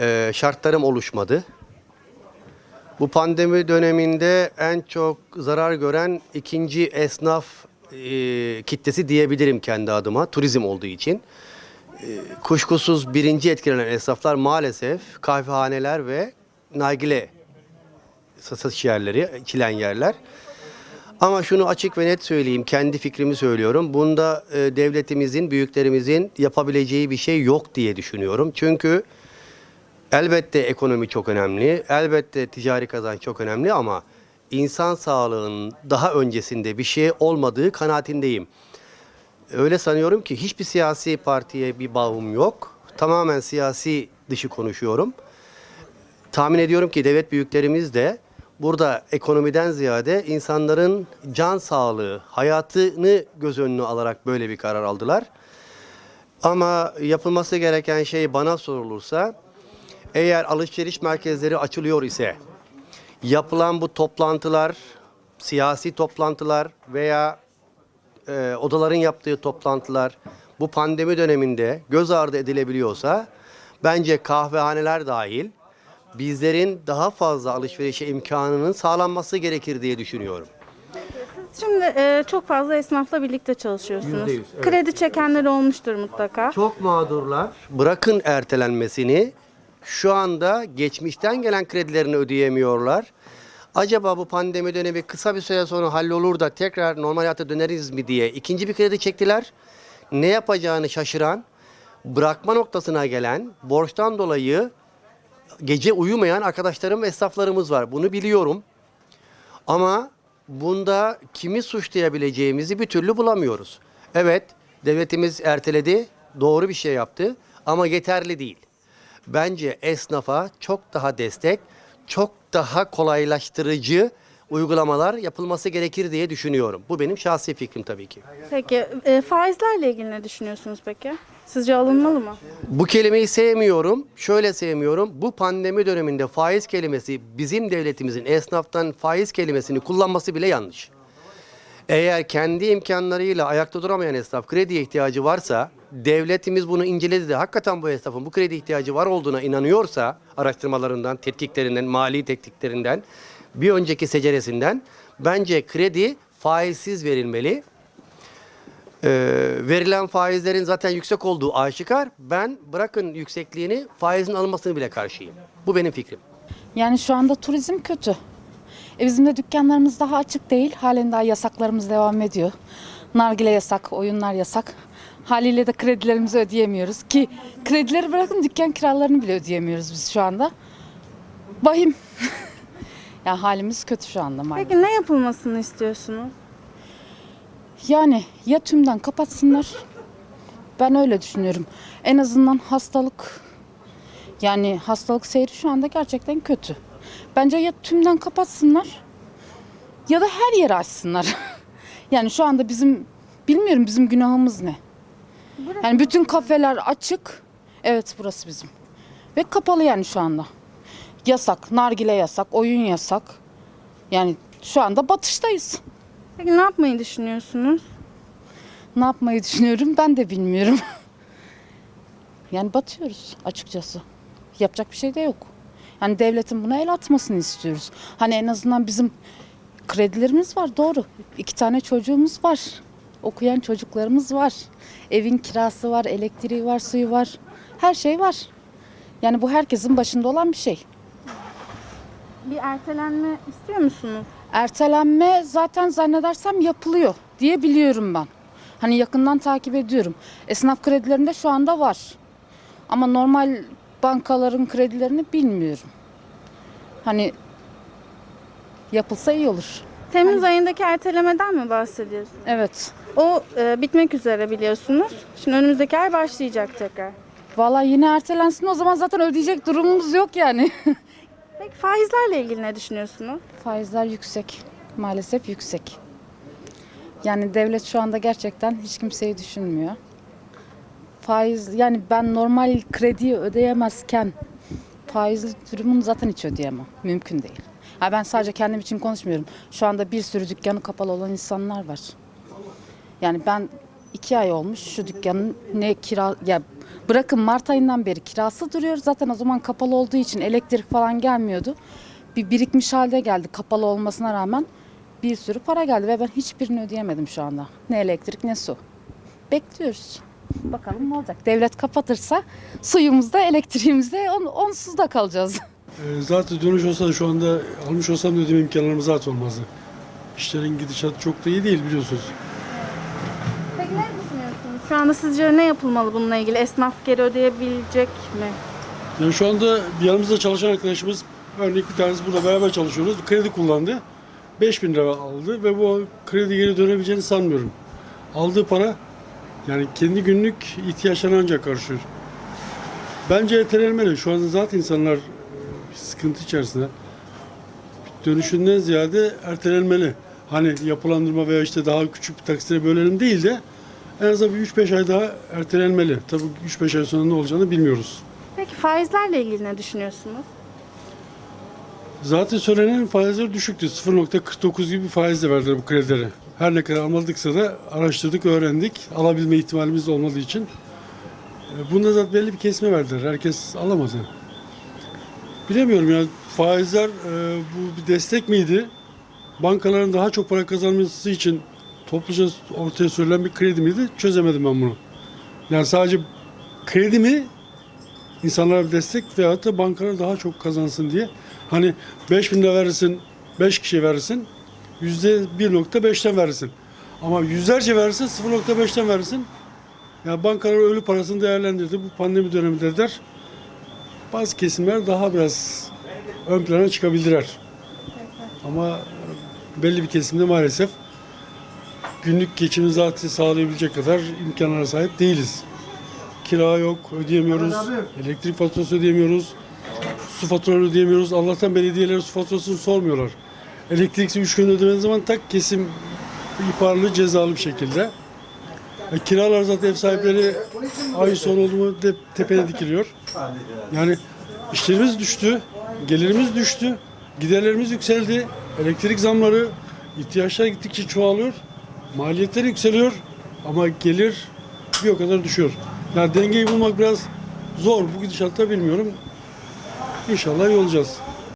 Ee, şartlarım oluşmadı. Bu pandemi döneminde en çok zarar gören ikinci esnaf e, kitlesi diyebilirim kendi adıma turizm olduğu için. E, kuşkusuz birinci etkilenen esnaflar maalesef kahvehaneler ve nargile satış yerleri, içilen yerler. Ama şunu açık ve net söyleyeyim, kendi fikrimi söylüyorum. Bunda e, devletimizin, büyüklerimizin yapabileceği bir şey yok diye düşünüyorum. Çünkü elbette ekonomi çok önemli, elbette ticari kazanç çok önemli ama insan sağlığının daha öncesinde bir şey olmadığı kanaatindeyim. Öyle sanıyorum ki hiçbir siyasi partiye bir bağım yok. Tamamen siyasi dışı konuşuyorum. Tahmin ediyorum ki devlet büyüklerimiz de burada ekonomiden ziyade insanların can sağlığı, hayatını göz önüne alarak böyle bir karar aldılar. Ama yapılması gereken şey bana sorulursa eğer alışveriş merkezleri açılıyor ise yapılan bu toplantılar, siyasi toplantılar veya e, odaların yaptığı toplantılar bu pandemi döneminde göz ardı edilebiliyorsa bence kahvehaneler dahil bizlerin daha fazla alışverişe imkanının sağlanması gerekir diye düşünüyorum. Şimdi e, çok fazla esnafla birlikte çalışıyorsunuz. Yüzde yüz, evet. Kredi çekenler olmuştur mutlaka. Çok mağdurlar. Bırakın ertelenmesini. Şu anda geçmişten gelen kredilerini ödeyemiyorlar. Acaba bu pandemi dönemi kısa bir süre sonra hallolur da tekrar normal hayata döneriz mi diye ikinci bir kredi çektiler. Ne yapacağını şaşıran, bırakma noktasına gelen, borçtan dolayı gece uyumayan arkadaşlarım ve esnaflarımız var. Bunu biliyorum. Ama bunda kimi suçlayabileceğimizi bir türlü bulamıyoruz. Evet, devletimiz erteledi, doğru bir şey yaptı ama yeterli değil. Bence esnafa çok daha destek, çok daha kolaylaştırıcı uygulamalar yapılması gerekir diye düşünüyorum. Bu benim şahsi fikrim tabii ki. Peki e, faizlerle ilgili ne düşünüyorsunuz peki? Sizce alınmalı mı? Bu kelimeyi sevmiyorum. Şöyle sevmiyorum. Bu pandemi döneminde faiz kelimesi bizim devletimizin esnaftan faiz kelimesini kullanması bile yanlış. Eğer kendi imkanlarıyla ayakta duramayan esnaf krediye ihtiyacı varsa, devletimiz bunu inceledi de hakikaten bu esnafın bu kredi ihtiyacı var olduğuna inanıyorsa, araştırmalarından, tetkiklerinden, mali tetkiklerinden, bir önceki seceresinden, bence kredi faizsiz verilmeli. Ee, verilen faizlerin zaten yüksek olduğu aşikar. Ben bırakın yüksekliğini faizin alınmasını bile karşıyım. Bu benim fikrim. Yani şu anda turizm kötü. E bizim de dükkanlarımız daha açık değil. Halen daha yasaklarımız devam ediyor. Nargile yasak, oyunlar yasak. Haliyle de kredilerimizi ödeyemiyoruz ki kredileri bırakın dükkan kiralarını bile ödeyemiyoruz biz şu anda. Bahim. ya halimiz kötü şu anda maalesef. Peki ne yapılmasını istiyorsunuz? Yani ya tümden kapatsınlar. Ben öyle düşünüyorum. En azından hastalık yani hastalık seyri şu anda gerçekten kötü. Bence ya tümden kapatsınlar ya da her yeri açsınlar. yani şu anda bizim bilmiyorum bizim günahımız ne? Yani bütün kafeler açık. Evet burası bizim. Ve kapalı yani şu anda. Yasak, nargile yasak, oyun yasak. Yani şu anda batıştayız. Peki ne yapmayı düşünüyorsunuz? Ne yapmayı düşünüyorum ben de bilmiyorum. yani batıyoruz açıkçası. Yapacak bir şey de yok. Yani devletin buna el atmasını istiyoruz. Hani en azından bizim kredilerimiz var doğru. İki tane çocuğumuz var. Okuyan çocuklarımız var. Evin kirası var, elektriği var, suyu var. Her şey var. Yani bu herkesin başında olan bir şey. Bir ertelenme istiyor musunuz? Ertelenme zaten zannedersem yapılıyor diye biliyorum ben. Hani yakından takip ediyorum. Esnaf kredilerinde şu anda var. Ama normal bankaların kredilerini bilmiyorum. Hani yapılsa iyi olur. Temmuz ayındaki ertelemeden mi bahsediyorsunuz? Evet. O e, bitmek üzere biliyorsunuz. Şimdi önümüzdeki ay başlayacak tekrar. Vallahi yine ertelensin o zaman zaten ödeyecek durumumuz yok yani. Peki faizlerle ilgili ne düşünüyorsunuz? Faizler yüksek. Maalesef yüksek. Yani devlet şu anda gerçekten hiç kimseyi düşünmüyor. Faiz yani ben normal krediyi ödeyemezken faizli durumunu zaten hiç ödeyemem. Mümkün değil. Ha ben sadece kendim için konuşmuyorum. Şu anda bir sürü dükkanı kapalı olan insanlar var. Yani ben iki ay olmuş şu dükkanın ne kira ya Bırakın Mart ayından beri kirası duruyor. Zaten o zaman kapalı olduğu için elektrik falan gelmiyordu. Bir birikmiş halde geldi kapalı olmasına rağmen. Bir sürü para geldi ve ben hiçbirini ödeyemedim şu anda. Ne elektrik ne su. Bekliyoruz. Bakalım ne olacak. Devlet kapatırsa suyumuzda, elektriğimizde on, onsuz da kalacağız. Ee, Zaten dönüş olsa da şu anda almış olsam da ödeme imkanlarımız zaten olmazdı. İşlerin gidişatı çok da iyi değil biliyorsunuz. Şu anda sizce ne yapılmalı bununla ilgili? Esnaf geri ödeyebilecek mi? Yani şu anda yanımızda çalışan arkadaşımız örnek bir tanesi burada beraber çalışıyoruz. Kredi kullandı. 5000 lira aldı ve bu kredi geri dönebileceğini sanmıyorum. Aldığı para yani kendi günlük ihtiyaçlarına ancak karşılıyor. Bence ertelenmeli. Şu anda zaten insanlar sıkıntı içerisinde. Dönüşünden ziyade ertelenmeli. Hani yapılandırma veya işte daha küçük bir taksitlere bölelim değil de en azından bir 3-5 ay daha ertelenmeli. Tabii 3-5 ay sonra ne olacağını bilmiyoruz. Peki faizlerle ilgili ne düşünüyorsunuz? Zaten söylenen faizler düşüktü. 0.49 gibi bir faizle verdiler bu kredileri. Her ne kadar almadıksa da araştırdık, öğrendik. Alabilme ihtimalimiz olmadığı için. E, Bunda zaten belli bir kesme verdiler. Herkes alamadı. Bilemiyorum ya faizler e, bu bir destek miydi? Bankaların daha çok para kazanması için topluca ortaya sürülen bir kredi miydi? Çözemedim ben bunu. Yani sadece kredi mi insanlara bir destek veyahut da bankalar daha çok kazansın diye. Hani 5 bin lira verirsin, 5 kişi verirsin, yüzde 1.5'ten verirsin. Ama yüzlerce verirsin, 0.5'ten verirsin. Yani bankalar ölü parasını değerlendirdi. Bu pandemi döneminde der. Bazı kesimler daha biraz ön plana çıkabildiler. Ama belli bir kesimde maalesef günlük geçimi zaten sağlayabilecek kadar imkanlara sahip değiliz. Kira yok, ödeyemiyoruz. Elektrik faturası ödeyemiyoruz. Su faturaları ödeyemiyoruz. Allah'tan belediyeler su faturasını sormuyorlar. Elektriksi 3 gün ödemediğiniz zaman tak kesim ihbarlı cezalı bir şekilde. E, kiralar zaten ev sahipleri ay sonu oldu mu de, tepeye dikiliyor. Yani işlerimiz düştü, gelirimiz düştü, giderlerimiz yükseldi. Elektrik zamları, ihtiyaçlar gittikçe çoğalıyor. Maliyetler yükseliyor ama gelir bir o kadar düşüyor. Yani dengeyi bulmak biraz zor. Bu gidişatta bilmiyorum. İnşallah iyi olacağız.